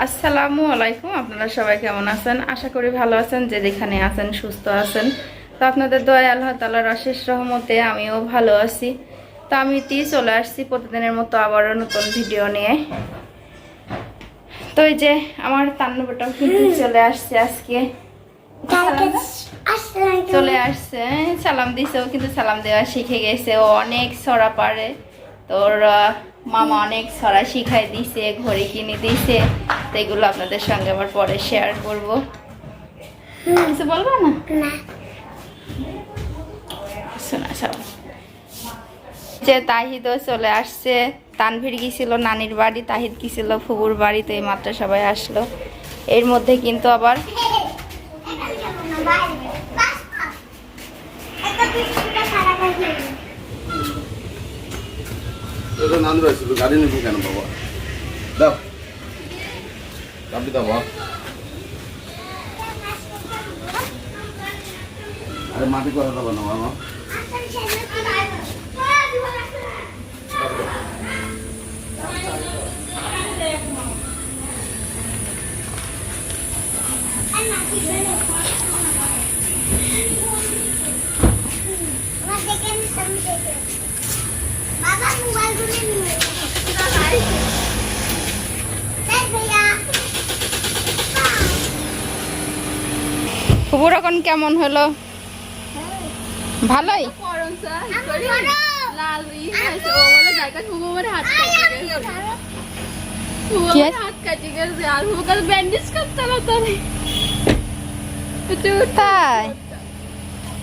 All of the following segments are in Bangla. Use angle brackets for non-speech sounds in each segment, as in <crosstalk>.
আসসালামু আলাইকুম আপনারা সবাই কেমন আছেন? আশা করি ভালো আছেন যে যেখানে আছেন সুস্থ আছেন। তো আপনাদের দয়া আল্লাহ তালার অশেষ রহমতে আমিও ভালো আছি। তো আমি তি চলে আসছি প্রতিদিনের মতো আবারও নতুন ভিডিও নিয়ে। তো এই যে আমার তান্নবটাও কিন্তু চলে আসছে আজকে। চলে আসছে সালাম দিছেও কিন্তু সালাম দেওয়া শিখে গেছে। ও অনেক ছড়া পারে। তোর মামা অনেক ছড়া শিখাই দিছে ঘড়ি কিনে দিছে। তো এগুলো আপনাদের সঙ্গে আবার পরে শেয়ার করব। কিছু বলব না? শোনা সব যে তাহিদও চলে আসছে তানভীর গিয়েছিল নানির বাড়ি তাহিদ গিয়েছিল ফুবুর বাড়ি তো এই মাত্র সবাই আসলো। এর মধ্যে কিন্তু আবার গাড়ি নেব কেন বাবা? দাও। কাপিতাবা আরে মাটি করে দেবো না মামা। বাবা মোবাইলগুলো নিয়ে ফুবুর এখন কেমন হলো? ভালোই? তাই?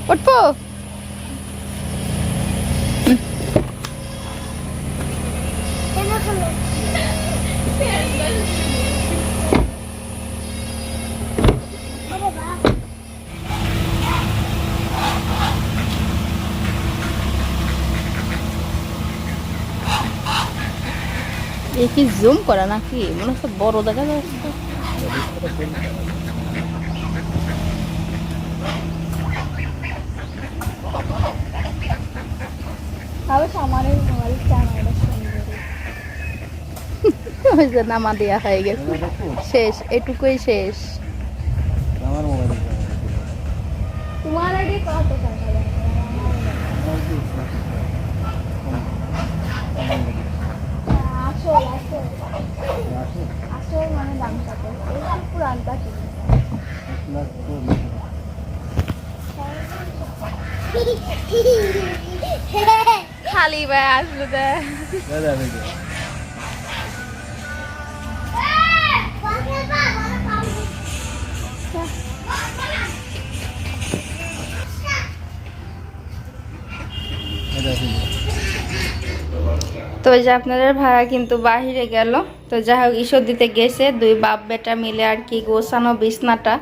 উঠবো এ কি জুম করা নাকি? মনে হচ্ছে বড় দেখা যাচ্ছে। <laughs> ওই যে নামা দেওয়া হয়ে গেছে। শেষ এটুকুই শেষ। খালি ভাই আসলো তো যে আপনাদের ভাড়া কিন্তু বাহিরে গেল। তো যাই হোক ঈশ্বর দিতে গেছে দুই বাপ বেটা মিলে আর কি গোছানো বিছনাটা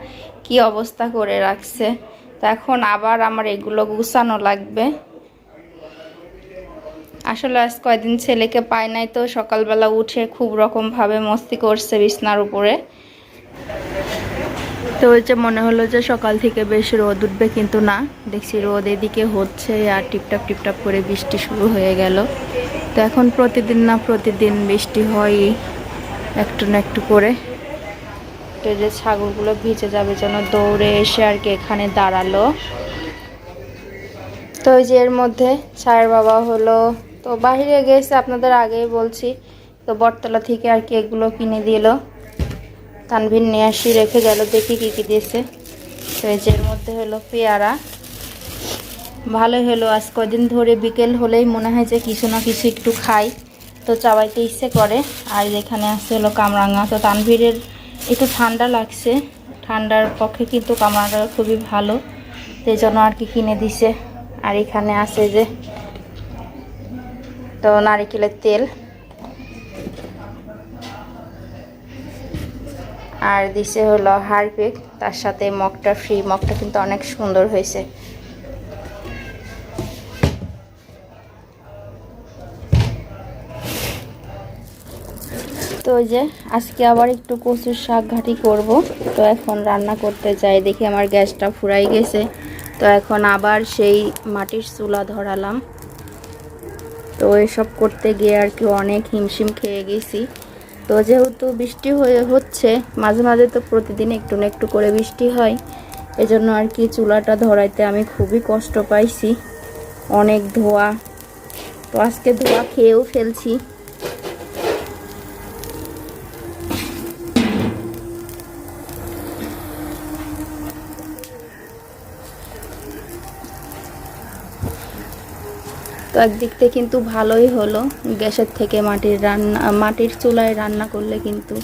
কি অবস্থা করে রাখছে। তো এখন আবার আমার এগুলো গুছানো লাগবে। আসলে আজ কয়দিন ছেলেকে পায় নাই তো সকালবেলা উঠে খুব রকমভাবে মস্তি করছে বিছনার উপরে। তো যে মনে হলো যে সকাল থেকে বেশ রোদ উঠবে কিন্তু না, দেখছি রোদ এদিকে হচ্ছে আর টিপটাপ টিপটাপ করে বৃষ্টি শুরু হয়ে গেল। তো এখন প্রতিদিন না প্রতিদিন বৃষ্টি হয় একটু না একটু করে। তো যে ছাগলগুলো ভিজে যাবে যেন দৌড়ে এসে আর কি এখানে দাঁড়াল। তো ওই যে এর মধ্যে ছায়ের বাবা হলো তো বাইরে গেছে, আপনাদের আগেই বলছি। তো বটতলা থেকে আর কি এগুলো কিনে দিল। তানভীর নিয়ে আসি, রেখে গেল, দেখি কি কি দিয়েছে। তো এর মধ্যে হলো পেয়ারা। ভালোই হলো, আজ কদিন ধরে বিকেল হলেই মনে হয় যে কিছু না কিছু একটু খাই। তো চাবাইতে ইচ্ছে করে। আর এখানে আসছে হলো কামরাঙা। তো তানভীরের একটু ঠান্ডা লাগছে। ঠান্ডার পক্ষে কিন্তু কামরাঙাটা খুবই ভালো। সেই জন্য আর কি কিনে দিছে। আর এখানে আছে যে তো নারিকেলের তেল। আর দিছে হলো হারপিক, তার সাথে মগটা ফ্রি মগটা কিন্তু অনেক সুন্দর হয়েছে। তো ওই যে আজকে আবার একটু কচুর শাক ঘাটি করব। তো এখন রান্না করতে যাই। দেখি আমার গ্যাসটা ফুরাই গেছে। তো এখন আবার সেই মাটির চুলা ধরালাম। তো এসব করতে গিয়ে আর কি অনেক হিমশিম খেয়ে গেছি। তো যেহেতু বৃষ্টি হয়ে হচ্ছে, মাঝে মাঝে তো প্রতিদিন একটু না একটু করে বৃষ্টি হয়। এজন্য আর কি চুলাটা ধরাইতে আমি খুবই কষ্ট পাইছি। অনেক ধোয়া। তো আজকে ধোয়া খেয়েও ফেলছি। তো একদিক থেকে কিন্তু ভালোই হলো। গ্যাসের থেকে মাটির রান্না, মাটির চুলায় রান্না করলে কিন্তু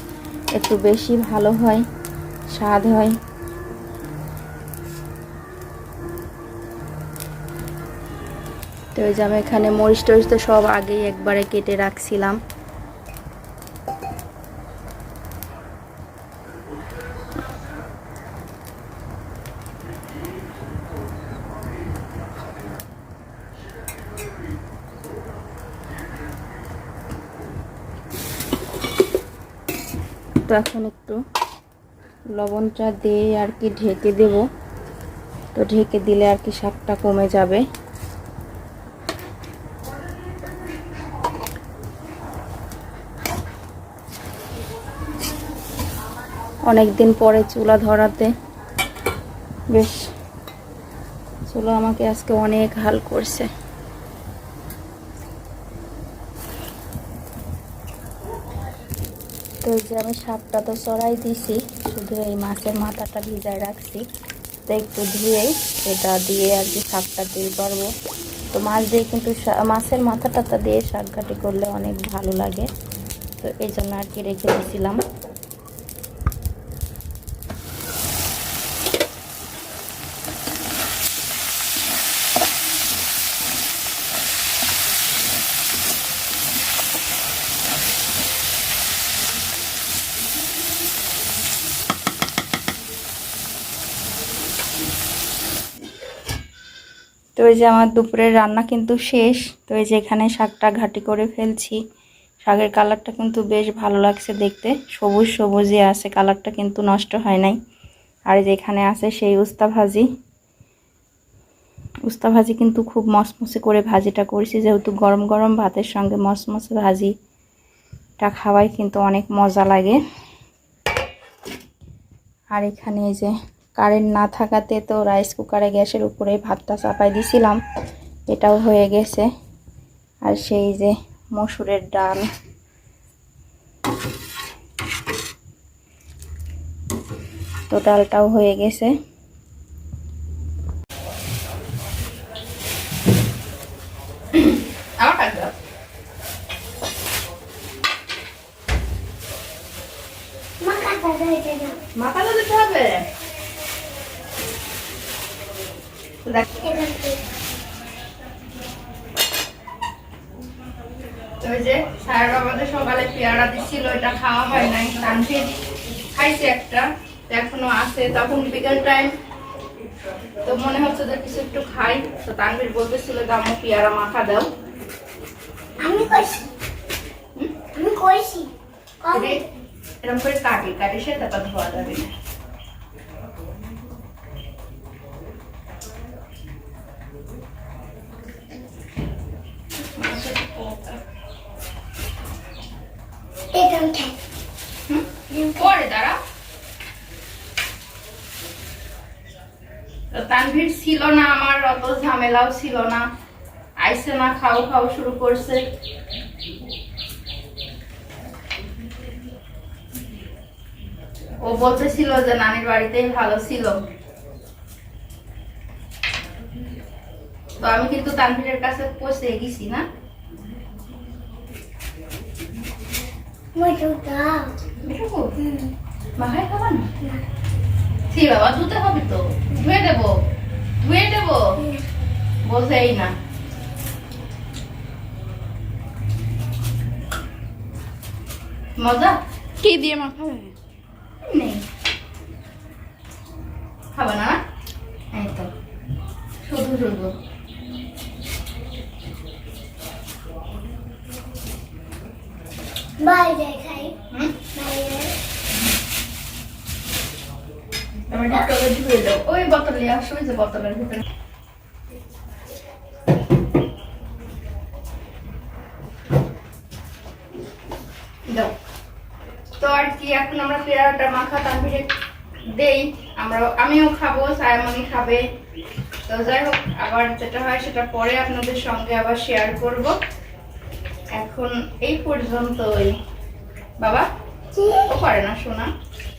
একটু বেশি ভালো হয়, স্বাদ হয়। তো ওই যে আমি এখানে মরিচ টরিচ তো সব আগেই একবারে কেটে রাখছিলাম। এখন একটু লবণটা দিয়ে আর কি ঢেকে দেব। তো ঢেকে দিলে আর কি শাকটা কমে যাবে। অনেক দিন পরে চুলা ধরাতে। বেশ, চুলা আমাকে আজকে অনেক হাল করছে। তো যে আমি শাকটা তো চড়াই দিছি, শুধু এই মাছের মাথাটা ভিজায় রাখছি। তো একটু ধুয়েই এটা দিয়ে আর কি শাকটা দিয়ে করব। তো মাছ দিয়ে কিন্তু মাছের মাথাটা দিয়ে শাক ঘাটি করলে অনেক ভালো লাগে। তো এই জন্য আর কি রেখে দিয়েছিলাম তো এই যে আমার দুপুরের রান্না কিন্তু শেষ। তো এই যে এখানে শাকটা ঘাটি করে ফেলছি। শাকের কালারটা কিন্তু বেশ ভালো লাগছে দেখতে। সবুজ সবুজই আছে, কালারটা কিন্তু নষ্ট হয় নাই। আর এই যে এখানে আছে সেই উস্তা ভাজি। উস্তা ভাজি কিন্তু খুব মসমসে করে ভাজিটা করেছি। যেহেতু গরম গরম ভাতের সঙ্গে মসমসে ভাজিটা খাওয়াই কিন্তু অনেক মজা লাগে। আর এখানে এই যে কারেন্ট না থাকাতে তো রাইস কুকারে গ্যাসের উপরে ভাতটা চাপাই দিছিলাম। এটাও হয়ে গেছে। আর সেই যে মসুরের ডাল। তো ডালটাও হয়ে গেছে। মাথা দিতে হবে দেখ ওই যে সারা বাবাদের সকালে পেয়ারা দিচ্ছিল এটা খাওয়া হয় নাই তানভীর খাইছে একটা তো এখনও আছে। তখন বিকেল টাইম তো মনে হচ্ছে যে কিছু একটু খাই। তো তানভীর বলতেছিল যে আম্মু পেয়ারা মাখা দাও। আমি কইছি। আমি কইছি। এরকম করে কাটি কাটি সে তারপর ধোয়া যাবে না তানভীর ছিল না আমার, অত ঝামেলাও ছিল না। আইসে না, খাও খাও শুরু করছে। ও বলতেছিল যে নানির বাড়িতেই ভালো ছিল। তো আমি কিন্তু তানভীরের কাছে পৌঁছে গেছি, না? মাখায় খাবা না বাবা ধুতে হবে তো ধুয়ে দেবো। ধুয়ে দেবো। বোঝেই না। মজা কি দিয়ে মাখাবে নেই খাবে না? এই তো। শুধু শুধু। বাইরে খাই হুম? বাইরে আমি ঢাকালে ধুয়ে দেবো ওই বোতল আসো যে বোতলের ভিতরে। দাও। আমরা পেয়ারাটা মাখা তানভীরে দেই। আমরা আমিও খাব সায়ামনি খাবে। তো যাই হোক আবার যেটা হয় সেটা পরে আপনাদের সঙ্গে আবার শেয়ার করব। এখন এই পর্যন্তই। বাবা? ও পারে না শোনা।